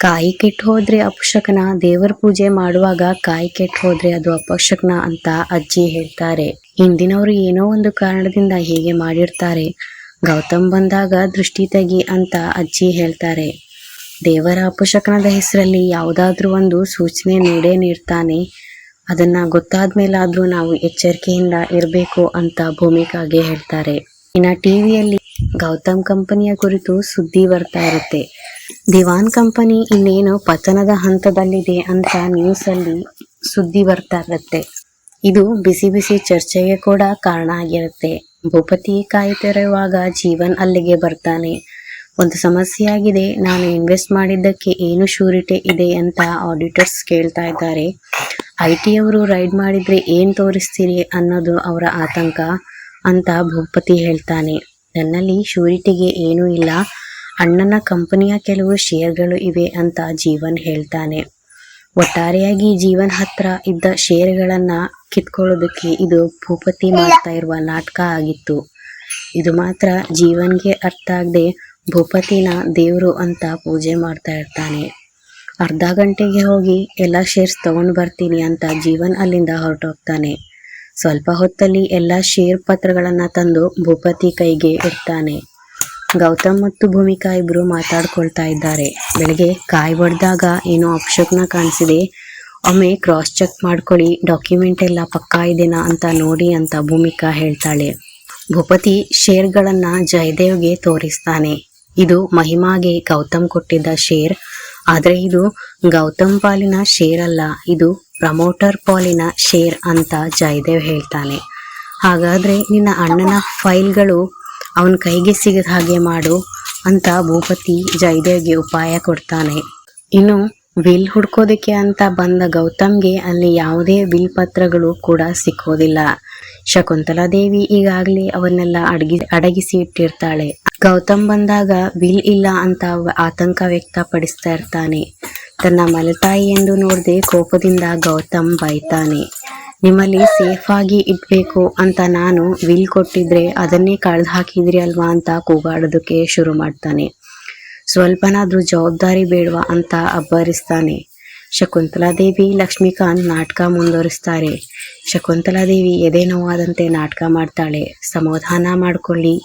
ಕಾಯಿ ಕೆಟ್ಟ ಹೋದ್ರೆ ಅಪಶಕನ ದೇವರ ಪೂಜೆ ಮಾಡುವಾಗ ಕಾಯಿ ಕೆಟ್ಟ ಹೋದ್ರೆ ಅದು ಅಪಶಕನ ಅಂತ ಅಜ್ಜಿ ಹೇಳ್ತಾರೆ. ಹಿಂದಿನವರು ಏನೋ ಒಂದು ಕಾರಣದಿಂದ ಹೀಗೆ ಮಾಡಿರ್ತಾರೆ. ಗೌತಮ್ ಬಂದಾಗ ದೃಷ್ಟಿ ತೆಗಿ ಅಂತ ಅಜ್ಜಿ ಹೇಳ್ತಾರೆ. ದೇವರ ಅಪಶಕನದ ಹೆಸರಲ್ಲಿ ಯಾವುದಾದ್ರೂ ಒಂದು ಸೂಚನೆ ನೀಡೇ ನೀಡ್ತಾನೆ. ಅದನ್ನ ಗೊತ್ತಾದ್ಮೇಲಾದ್ರೂ ನಾವು ಎಚ್ಚರಿಕೆಯಿಂದ ಇರಬೇಕು ಅಂತ ಭೂಮಿಕಾಗೆ ಹೇಳ್ತಾರೆ. ಇನ್ನ ಟಿವಿಯಲ್ಲಿ ಗೌತಮ್ ಕಂಪನಿಯ ಕುರಿತು ಸುದ್ದಿ ಬರ್ತಾ ಇರುತ್ತೆ. ದಿವಾನ್ ಕಂಪನಿ ಇನ್ನೇನು ಪತನದ ಹಂತದಲ್ಲಿದೆ ಅಂತ ನ್ಯೂಸ್ ಅಲ್ಲಿ ಸುದ್ದಿ ಬರ್ತಾ ಇರುತ್ತೆ. ಇದು ಬಿಸಿ ಬಿಸಿ ಚರ್ಚೆಗೆ ಕೂಡ ಕಾರಣ ಆಗಿರುತ್ತೆ. ಭೂಪತಿ ಕಾಯ್ತಿರುವಾಗ ಜೀವನ್ ಅಲ್ಲಿಗೆ ಬರ್ತಾನೆ. ಒಂದು ಸಮಸ್ಯೆ ಆಗಿದೆ, ನಾನು ಇನ್ವೆಸ್ಟ್ ಮಾಡಿದ್ದಕ್ಕೆ ಏನು ಶೂರಿಟಿ ಇದೆ ಅಂತ ಆಡಿಟರ್ಸ್ ಕೇಳ್ತಾ ಇದ್ದಾರೆ. ಐ ಅವರು ರೈಡ್ ಮಾಡಿದ್ರೆ ಏನ್ ತೋರಿಸ್ತೀರಿ ಅನ್ನೋದು ಅವರ ಆತಂಕ. ಅಂತ ಭೂಪತಿ ಹೇಳ್ತಾನೆ. ನನ್ನಲ್ಲಿ ಶೂರಿಟಿಗೆ ಏನೂ ಇಲ್ಲ. ಅಣ್ಣನ ಕಂಪನಿಯ ಕೆಲವು ಶೇರ್ಗಳು ಇವೆ ಅಂತ ಜೀವನ್ ಹೇಳ್ತಾನೆ. ಒಟ್ಟಾರೆಯಾಗಿ ಜೀವನ್ ಹತ್ರ ಇದ್ದ ಷೇರುಗಳನ್ನ ಕಿತ್ಕೊಳ್ಳೋದಕ್ಕೆ ಇದು ಭೂಪತಿ ಮಾಡ್ತಾ ಇರುವ ನಾಟಕ ಆಗಿತ್ತು. ಇದು ಮಾತ್ರ ಜೀವನ್ಗೆ ಅರ್ಥ ಆಗದೆ ಭೂಪತಿನ ದೇವರು ಅಂತ ಪೂಜೆ ಮಾಡ್ತಾ ಇರ್ತಾನೆ. ಅರ್ಧ ಗಂಟೆಗೆ ಹೋಗಿ ಎಲ್ಲ ಶೇರ್ಸ್ ತಗೊಂಡ್ ಬರ್ತೀನಿ ಅಂತ ಜೀವನ್ ಅಲ್ಲಿಂದ ಹೊರಟೋಗ್ತಾನೆ. ಸ್ವಲ್ಪ ಹೊತ್ತಲ್ಲಿ ಎಲ್ಲ ಶೇರ್ ಪತ್ರಗಳನ್ನ ತಂದು ಭೂಪತಿ ಕೈಗೆ ಇಡ್ತಾನೆ. ಗೌತಮ್ ಮತ್ತು ಭೂಮಿಕಾ ಇಬ್ರು ಮಾತಾಡ್ಕೊಳ್ತಾ ಇದ್ದಾರೆ. ಬೆಳಿಗ್ಗೆ ಕಾಯಿ ಹೊಡೆದಾಗ ಏನೋ ಅಪ್ಶಕ್ನ ಕಾಣಿಸಿದೆ. ಒಮ್ಮೆ ಕ್ರಾಸ್ ಚೆಕ್ ಮಾಡ್ಕೊಳ್ಳಿ, ಡಾಕ್ಯುಮೆಂಟ್ ಎಲ್ಲ ಪಕ್ಕಾ ಇದೇನಾ ಅಂತ ನೋಡಿ ಅಂತ ಭೂಮಿಕಾ ಹೇಳ್ತಾಳೆ. ಭೂಪತಿ ಶೇರ್ಗಳನ್ನ ಜಯದೇವ್ಗೆ ತೋರಿಸ್ತಾನೆ. ಇದು ಮಹಿಮಾಗೆ ಗೌತಮ್ ಕೊಟ್ಟಿದ್ದ ಶೇರ್. ಆದ್ರೆ ಇದು ಗೌತಮ್ ಪಾಲಿನ ಶೇರ್ ಅಲ್ಲ, ಇದು ಪ್ರಮೋಟರ್ ಪಾಲಿನ ಶೇರ್ ಅಂತ ಜಯದೇವ್ ಹೇಳ್ತಾನೆ. ಹಾಗಾದ್ರೆ ನಿನ್ನ ಅಣ್ಣನ ಫೈಲ್ಗಳು ಅವನ ಕೈಗೆ ಸಿಗದ ಹಾಗೆ ಮಾಡು ಅಂತ ಭೂಪತಿ ಜಯದೇವ್ಗೆ ಉಪಾಯ ಕೊಡ್ತಾನೆ. ಇನ್ನು ವಿಲ್ ಹುಡ್ಕೋದಕ್ಕೆ ಅಂತ ಬಂದ ಗೌತಮ್ಗೆ ಅಲ್ಲಿ ಯಾವುದೇ ವಿಲ್ ಪತ್ರಗಳು ಕೂಡ ಸಿಕ್ಕೋದಿಲ್ಲ. ಶಕುಂತಲಾ ದೇವಿ ಈಗಾಗಲೇ ಅವನ್ನೆಲ್ಲ ಅಡಗಿ, ಅಡಗಿಸಿ ಇಟ್ಟಿರ್ತಾಳೆ. ಗೌತಮ್ ಬಂದಾಗ ವಿಲ್ ಇಲ್ಲ ಅಂತ ಆತಂಕ ವ್ಯಕ್ತಪಡಿಸ್ತಾ ಇರ್ತಾನೆ. ತನ್ನ ಮಲತಾಯಿ ಎಂದು ನೋಡದೆ ಕೋಪದಿಂದ ಗೌತಮ್ ಬೈತಾನೆ, ನಿಮ್ಮಲ್ಲಿ ಸೇಫ್ ಆಗಿ ಇಡ್ಬೇಕು ಅಂತ ನಾನು ವಿಲ್ ಕೊಟ್ಟಿದ್ರೆ ಅದನ್ನೇ ಕಳೆದು ಹಾಕಿದ್ರಿ ಅಲ್ವಾ? ಅಂತ ಕೂಗಾಡೋದಕ್ಕೆ ಶುರು ಮಾಡ್ತಾನೆ. ಸ್ವಲ್ಪನಾದ್ರೂ ಜವಾಬ್ದಾರಿ ಬೇಡವಾ? ಅಂತ ಅಬ್ಬರಿಸ್ತಾನೆ. ಶಕುಂತಲಾದೇವಿ ಲಕ್ಷ್ಮೀಕಾಂತ್ ನಾಟಕ ಮುಂದುವರಿಸ್ತಾರೆ. ಶಕುಂತಲಾದೇವಿ ಎದೆ ನೋವಾದಂತೆ ನಾಟಕ ಮಾಡ್ತಾಳೆ. ಸಮಾಧಾನ ಮಾಡ್ಕೊಳ್ಳಿ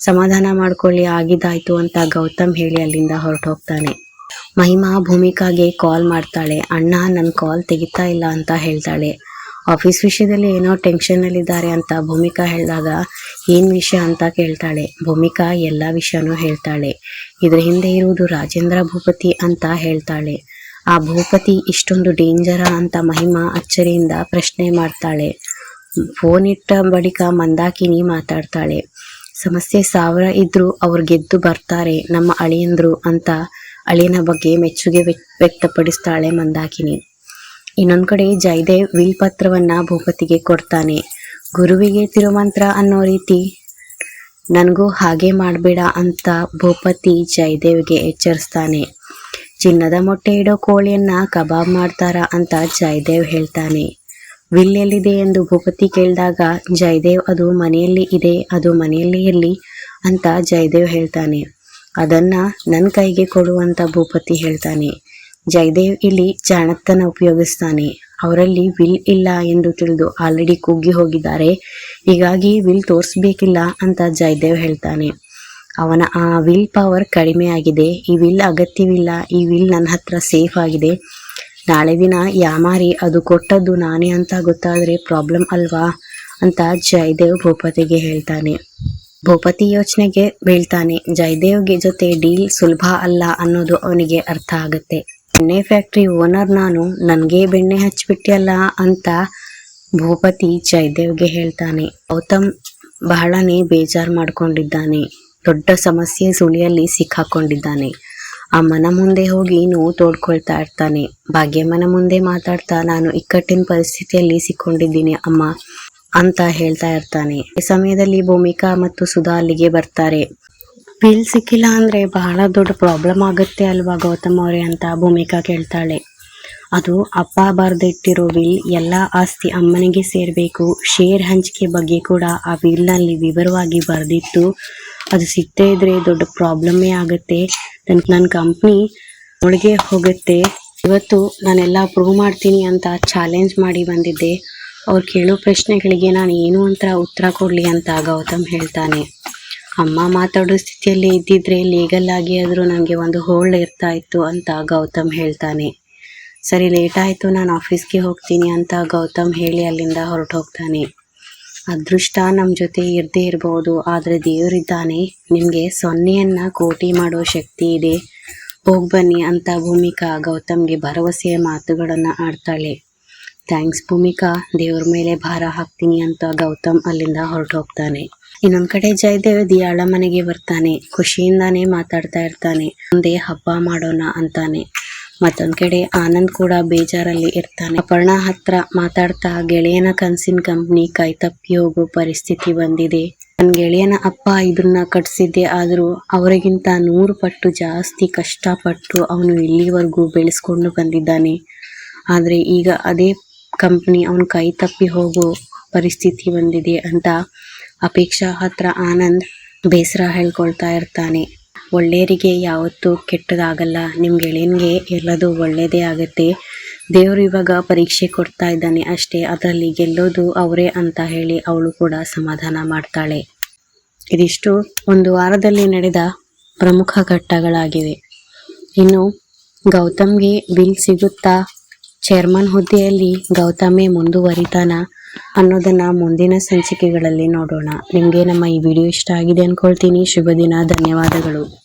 ಸಮಾಧಾನ ಮಾಡ್ಕೊಳ್ಳಿ, ಆಗಿದ್ದಾಯ್ತು ಅಂತ ಗೌತಮ್ ಹೇಳಿ ಅಲ್ಲಿಂದ ಹೊರಟೋಗ್ತಾನೆ. ಮಹಿಮಾ ಭೂಮಿಕಾಗೆ ಕಾಲ್ ಮಾಡ್ತಾಳೆ. ಅಣ್ಣ ನನ್ನ ಕಾಲ್ ತೆಗಿತಾ ಇಲ್ಲ ಅಂತ ಹೇಳ್ತಾಳೆ. ಆಫೀಸ್ ವಿಷಯದಲ್ಲಿ ಏನೋ ಟೆನ್ಷನ್ ಅಲ್ಲಿದ್ದಾರೆ ಅಂತ ಭೂಮಿಕಾ ಹೇಳಿದಾಗ ಏನ್ ವಿಷಯ ಅಂತ ಕೇಳ್ತಾಳೆ. ಭೂಮಿಕಾ ಎಲ್ಲ ವಿಷಯನೂ ಹೇಳ್ತಾಳೆ. ಇದ್ರ ಹಿಂದೆ ಇರುವುದು ರಾಜೇಂದ್ರ ಭೂಪತಿ ಅಂತ ಹೇಳ್ತಾಳೆ. ಆ ಭೂಪತಿ ಇಷ್ಟೊಂದು ಡೇಂಜರ ಅಂತ ಮಹಿಮಾ ಅಚ್ಚರಿಯಿಂದ ಪ್ರಶ್ನೆ ಮಾಡ್ತಾಳೆ. ಫೋನ್ ಇಟ್ಟ ಬಳಿಕ ಮಂದಾಕಿನಿ ಮಾತಾಡ್ತಾಳೆ. ಸಮಸ್ಯೆ ಸಾವಿರ ಇದ್ರೂ ಅವ್ರು ಗೆದ್ದು ಬರ್ತಾರೆ ನಮ್ಮ ಅಳಿಯಂದ್ರು ಅಂತ ಅಳಿಯನ ಬಗ್ಗೆ ಮೆಚ್ಚುಗೆ ವ್ಯಕ್ತ- ವ್ಯಕ್ತಪಡಿಸ್ತಾಳೆ ಮಂದಾಕಿನಿ. ಇನ್ನೊಂದು ಕಡೆ ಜಯದೇವ್ ವಿಲ್ ಪತ್ರವನ್ನು ಭೂಪತಿಗೆ ಕೊಡ್ತಾನೆ. ಗುರುವಿಗೆ ತಿರುಮಂತ್ರ ಅನ್ನೋ ರೀತಿ, ನನಗೂ ಹಾಗೆ ಮಾಡಬೇಡ ಅಂತ ಭೂಪತಿ ಜಯದೇವ್ಗೆ ಎಚ್ಚರಿಸ್ತಾನೆ. ಚಿನ್ನದ ಮೊಟ್ಟೆ ಇಡೋ ಕೋಳಿಯನ್ನ ಕಬಾಬ್ ಮಾಡ್ತಾರ ಅಂತ ಜಯದೇವ್ ಹೇಳ್ತಾನೆ. ವಿಲ್ ಎಲ್ಲಿದೆ? ಎಂದು ಭೂಪತಿ ಕೇಳಿದಾಗ, ಜಯದೇವ್, ಅದು ಮನೆಯಲ್ಲಿ ಇದೆ, ಅದು ಮನೆಯಲ್ಲಿ ಇರಲಿ ಅಂತ ಜಯದೇವ್ ಹೇಳ್ತಾನೆ. ಅದನ್ನ ನನ್ನ ಕೈಗೆ ಕೊಡುವಂತ ಭೂಪತಿ ಹೇಳ್ತಾನೆ. ಜಯದೇವ್ ಇಲ್ಲಿ ಜಾಣತನ ಉಪಯೋಗಿಸ್ತಾನೆ. ಅವರಲ್ಲಿ ವಿಲ್ ಇಲ್ಲ ಎಂದು ತಿಳಿದು ಆಲ್ರೆಡಿ ಕುಗ್ಗಿ ಹೋಗಿದ್ದಾರೆ. ಹೀಗಾಗಿ ವಿಲ್ ತೋರಿಸ್ಬೇಕಿಲ್ಲ ಅಂತ ಜಯದೇವ್ ಹೇಳ್ತಾನೆ. ಅವನ ಆ ವಿಲ್ ಪವರ್ ಕಡಿಮೆ ಆಗಿದೆ. ಈ ವಿಲ್ ಅಗತ್ಯವಿಲ್ಲ. ಈ ವಿಲ್ ನನ್ನ ಹತ್ರ ಸೇಫ್ ಆಗಿದೆ. ನಾಳೆ ದಿನ ಯಾಮಾರಿ, ಅದು ಕೊಟ್ಟದ್ದು ನಾನೇ ಅಂತ ಗೊತ್ತಾದರೆ ಪ್ರಾಬ್ಲಮ್ ಅಲ್ವಾ? ಅಂತ ಜಯದೇವ್ ಭೂಪತಿಗೆ ಹೇಳ್ತಾನೆ. ಭೂಪತಿ ಯೋಚನೆಗೆ ಬೀಳ್ತಾನೆ. ಜಯದೇವ್ಗೆ ಜೊತೆ ಡೀಲ್ ಸುಲಭ ಅಲ್ಲ ಅನ್ನೋದು ಅವನಿಗೆ ಅರ್ಥ ಆಗುತ್ತೆ. ಬೆಣ್ಣೆ ಫ್ಯಾಕ್ಟ್ರಿ ಓನರ್ ನಾನು, ನನಗೆ ಬೆಣ್ಣೆ ಹಚ್ಚಿಬಿಟ್ಟಿಯಲ್ಲ ಅಂತ ಭೂಪತಿ ಜಯದೇವ್ಗೆ ಹೇಳ್ತಾನೆ. ಗೌತಮ್ ಬಹಳನೇ ಬೇಜಾರ್ ಮಾಡ್ಕೊಂಡಿದ್ದಾನೆ. ದೊಡ್ಡ ಸಮಸ್ಯೆ ಸುಳಿಯಲ್ಲಿ ಸಿಕ್ಕಾಕೊಂಡಿದ್ದಾನೆ. ಅಮ್ಮನ ಮುಂದೆ ಹೋಗಿ ನೋವು ತೋಡ್ಕೊಳ್ತಾ ಇರ್ತಾನೆ. ಭಾಗ್ಯಮ್ಮನ ಮುಂದೆ ಮಾತಾಡ್ತಾ ನಾನು ಇಕ್ಕಟ್ಟಿನ ಪರಿಸ್ಥಿತಿಯಲ್ಲಿ ಸಿಕ್ಕೊಂಡಿದ್ದೀನಿ ಅಮ್ಮ. ಅಂತ ಹೇಳ್ತಾ ಇರ್ತಾನೆ. ಈ ಸಮಯದಲ್ಲಿ ಭೂಮಿಕಾ ಮತ್ತು ಸುಧಾ ಅಲ್ಲಿಗೆ ಬರ್ತಾರೆ. ಬಿಲ್ ಸಿಕ್ಕಿಲ್ಲ ಅಂದ್ರೆ ಬಹಳ ದೊಡ್ಡ ಪ್ರಾಬ್ಲಮ್ ಆಗುತ್ತೆ ಅಲ್ವಾ ಗೌತಮ್ ಅವರೇ ಅಂತ ಭೂಮಿಕಾ ಕೇಳ್ತಾಳೆ. ಅದು ಅಪ್ಪ ಬರೆದಿಟ್ಟಿರೋ ವಿಲ್ ಎಲ್ಲ ಆಸ್ತಿ ಅಮ್ಮನಿಗೆ ಸೇರಬೇಕು. ಶೇರ್ ಹಂಚಿಕೆ ಬಗ್ಗೆ ಕೂಡ ಆ ವಿಲ್ನಲ್ಲಿ ವಿವರವಾಗಿ ಬರೆದಿತ್ತು. ಅದು ಸಿಗದೇ ಇದ್ರೆ ದೊಡ್ಡ ಪ್ರಾಬ್ಲಮ್ಮೇ ಆಗುತ್ತೆ. ನನ್ನ ಕಂಪ್ನಿ ಒಳಗೆ ಹೋಗುತ್ತೆ. ಇವತ್ತು ನಾನೆಲ್ಲ ಪ್ರೂವ್ ಮಾಡ್ತೀನಿ ಅಂತ ಚಾಲೆಂಜ್ ಮಾಡಿ ಬಂದಿದ್ದೆ. ಅವ್ರು ಕೇಳೋ ಪ್ರಶ್ನೆಗಳಿಗೆ ನಾನು ಏನು ಅಂತ ಉತ್ತರ ಕೊಡಲಿ ಅಂತ ಗೌತಮ್ ಹೇಳ್ತಾನೆ. ಅಮ್ಮ ಮಾತಾಡೋ ಸ್ಥಿತಿಯಲ್ಲಿ ಇದ್ದಿದ್ರೆ ಲೀಗಲ್ ಆಗಿ ಆದರೂ ನನಗೆ ಒಂದು ಹೋಳ್ ಇರ್ತಾ ಇತ್ತು ಅಂತ ಗೌತಮ್ ಹೇಳ್ತಾನೆ. ಸರಿ ಲೇಟ್ ಆಯಿತು ನಾನು ಆಫೀಸ್ಗೆ ಹೋಗ್ತೀನಿ ಅಂತ ಗೌತಮ್ ಹೇಳಿ ಅಲ್ಲಿಂದ ಹೊರಟು ಹೋಗ್ತಾನೆ ಅದೃಷ್ಟ ನಮ್ಮ ಜೊತೆ ಇರದೇ ಇರ್ಬೋದು, ಆದರೆ ದೇವರಿದ್ದಾನೆ ನಿಮಗೆ ಸೊನ್ನೆಯನ್ನು ಕೋಟಿ ಮಾಡೋ ಶಕ್ತಿ ಇದೆ. ಹೋಗಿ ಬನ್ನಿ ಅಂತ ಭೂಮಿಕಾ ಗೌತಮ್ಗೆ ಭರವಸೆಯ ಮಾತುಗಳನ್ನು ಆಡ್ತಾಳೆ. ಥ್ಯಾಂಕ್ಸ್ ಭೂಮಿಕಾ. ದೇವ್ರ ಮೇಲೆ ಭಾರ ಹಾಕ್ತೀನಿ ಅಂತ ಗೌತಮ್ ಅಲ್ಲಿಂದ ಹೊರಟು ಹೋಗ್ತಾನೆ ಇನ್ನೊಂದ್ ಕಡೆ ಜಯದೇವ್ ದಿಯಾಳ ಮನೆಗೆ ಬರ್ತಾನೆ. ಖುಷಿಯಿಂದಾನೇ ಮಾತಾಡ್ತಾ ಇರ್ತಾನೆ. ಮುಂದೆ ಹಬ್ಬ ಮಾಡೋಣ ಅಂತಾನೆ. ಮತ್ತೊಂದ್ ಕಡೆ ಆನಂದ್ ಕೂಡ ಬೇಜಾರಲ್ಲಿ ಇರ್ತಾನೆ. ಅಪರ್ಣ ಹತ್ರ ಮಾತಾಡ್ತಾ, ಗೆಳೆಯನ ಕನ್ಸಿನ ಕಂಪ್ನಿ ಕೈತಪ್ಪಿ ಹೋಗೋ ಪರಿಸ್ಥಿತಿ ಬಂದಿದೆ. ನನ್ ಗೆಳೆಯನ ಅಪ್ಪ ಇದನ್ನ ಕಟ್ಸಿದ್ದೆ. ಆದ್ರೂ ಅವರಿಗಿಂತ ನೂರು ಪಟ್ಟು ಜಾಸ್ತಿ ಕಷ್ಟಪಟ್ಟು ಅವನು ಇಲ್ಲಿವರೆಗೂ ಬೆಳೆಸ್ಕೊಂಡು ಬಂದಿದ್ದಾನೆ. ಆದ್ರೆ ಈಗ ಅದೇ ಕಂಪ್ನಿ ಅವನ ಕೈ ತಪ್ಪಿ ಹೋಗೋ ಪರಿಸ್ಥಿತಿ ಬಂದಿದೆ ಅಂತ ಅಪೇಕ್ಷಾ ಹತ್ರ ಆನಂದ್ ಬೇಸರ ಹೇಳ್ಕೊಳ್ತಾ ಇರ್ತಾನೆ. ಒಳ್ಳೆಯರಿಗೆ ಯಾವತ್ತೂ ಕೆಟ್ಟದಾಗಲ್ಲ. ನಿಮ್ಮ ಗೆಳೆಯನಿಗೆ ಎಲ್ಲದೂ ಒಳ್ಳೆಯದೇ ಆಗುತ್ತೆ. ದೇವರು ಇವಾಗ ಪರೀಕ್ಷೆ ಕೊಡ್ತಾ ಇದ್ದಾನೆ ಅಷ್ಟೇ. ಅದರಲ್ಲಿ ಗೆಲ್ಲೋದು ಅವರೇ ಅಂತ ಹೇಳಿ ಅವಳು ಕೂಡ ಸಮಾಧಾನ ಮಾಡ್ತಾಳೆ. ಇದಿಷ್ಟು. ಒಂದು ವಾರದಲ್ಲಿ ನಡೆದ ಪ್ರಮುಖ ಘಟ್ಟಗಳಾಗಿವೆ. ಇನ್ನು ಗೌತಮ್ಗೆ ಬಿಲ್ ಸಿಗುತ್ತಾ ಚೇರ್ಮನ್ ಹುದ್ದೆಯಲ್ಲಿ ಗೌತಮೇ ಮುಂದುವರಿತಾನ ಅನ್ನೋದನ್ನ ಮುಂದಿನ ಸಂಚಿಕೆಗಳಲ್ಲಿ ನೋಡೋಣ. ನಿಮಗೆ ನಮ್ಮ ಈ ವಿಡಿಯೋ ಇಷ್ಟ ಆಗಿದೆ ಅನ್ಕೊಳ್ತೀನಿ. ಶುಭ ದಿನ. ಧನ್ಯವಾದಗಳು.